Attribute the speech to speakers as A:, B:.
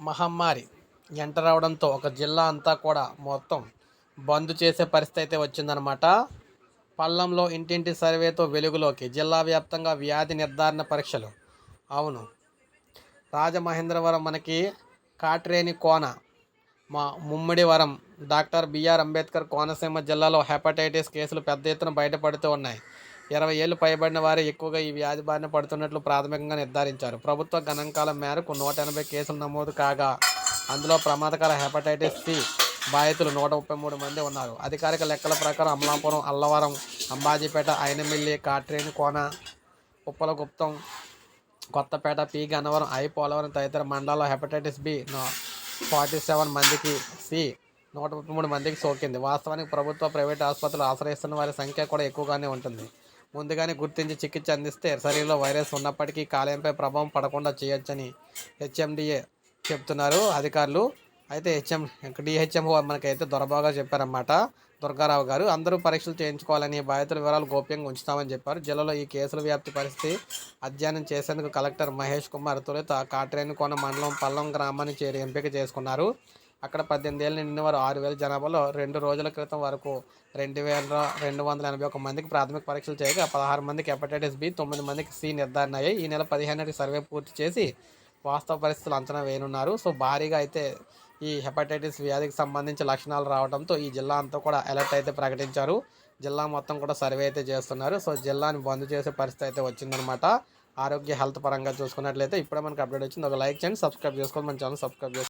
A: మహమ్మారి ఎంటర్ రావడంతో ఒక జిల్లా అంతా కూడా మొత్తం బంద్ చేసే పరిస్థితి అయితే వచ్చిందనమాట పల్లంలో ఇంటింటి సర్వేతో వెలుగులోకి జిల్లా వ్యాప్తంగా వ్యాధి నిర్ధారణ పరీక్షలు. అవును. రాజమహేంద్రవరం మనకి కాట్రేని కోన మా ముమ్మిడివరం డాక్టర్ బిఆర్ అంబేద్కర్ కోనసీమ జిల్లాలో హెపటైటిస్ కేసులు పెద్ద ఎత్తున బయటపడుతూ ఉన్నాయి. ఇరవై ఏళ్ళు పైబడిన వారు ఎక్కువగా ఈ వ్యాధి బారిన పడుతున్నట్లు ప్రాథమికంగా నిర్ధారించారు. ప్రభుత్వ గణాంకాల మేరకు నూట ఎనభై కేసులు నమోదు కాగా అందులో ప్రమాదకర హెపటైటిస్ సి బాధితులు నూట ముప్పై మూడు మంది ఉన్నారు. అధికారిక లెక్కల ప్రకారం అమలాపురం అల్లవరం అంబాజీపేట అయినమిల్లి కాట్రేని కోన ఉప్పలగుప్తం కొత్తపేట పి గన్నవరం ఐ పోలవరం తదితర మండలాల్లో హెపటైటిస్ బి ఫార్టీ సెవెన్ మందికి సి నూట ముప్పై మూడు మందికి సోకింది. వాస్తవానికి ప్రభుత్వ ప్రైవేట్ ఆసుపత్రులు ఆశ్రయిస్తున్న వారి సంఖ్య కూడా ఎక్కువగానే ఉంటుంది. ముందుగానే గుర్తించి చికిత్స అందిస్తే శరీరంలో వైరస్ ఉన్నప్పటికీ కాలేయంపై ప్రభావం పడకుండా చేయొచ్చని హెచ్ఎండిఏ చెప్తున్నారు అధికారులు. అయితే హెచ్ఎం డిహెచ్ఎంఓ మనకైతే దొరబాగా చెప్పారన్నమాట. దుర్గారావు గారు అందరూ పరీక్షలు చేయించుకోవాలని బాధితుల వివరాలు గోప్యంగా ఉంచుతామని చెప్పారు. జిల్లాలో ఈ కేసుల వ్యాప్తి పరిస్థితి అధ్యయనం చేసేందుకు కలెక్టర్ మహేష్ కుమార్ తొలుత కాట్రేనికోన మండలం పల్లం గ్రామాన్ని చేరి ఎంపిక చేసుకున్నారు. అక్కడ పద్దెనిమిది ఏళ్ళు నిండిన వారు ఆరు వేల జనాభాలో రెండు రోజుల క్రితం వరకు రెండు వేల రెండు వందల ఎనభై ఒక మందికి ప్రాథమిక పరీక్షలు చేయగా పదహారు మందికి హెపటైటిస్ బి తొమ్మిది మందికి సి నిర్ధారణ అయ్యాయి ఈ నెల పదిహేనుకి సర్వే పూర్తి చేసి వాస్తవ పరిస్థితులు అంచనా వేయనున్నారు. సో భారీగా అయితే ఈ హెపటైటిస్ వ్యాధికి సంబంధించి లక్షణాలు రావడంతో ఈ జిల్లా అంతా కూడా అలర్ట్ అయితే ప్రకటించారు. జిల్లా మొత్తం కూడా సర్వే అయితే చేస్తున్నారు. సో జిల్లాని బంద్ చేసే పరిస్థితి అయితే వచ్చిందనమాట ఆరోగ్య హెల్త్ పరంగా చూసుకున్నట్లయితే ఇప్పుడే మనకి అప్డేట్ వచ్చింది. ఒక లైక్ చేయండి సబ్స్క్రైబ్ చేసుకోండి. మన ఛానల్ సబ్స్క్రైబ్ చేసుకోండి.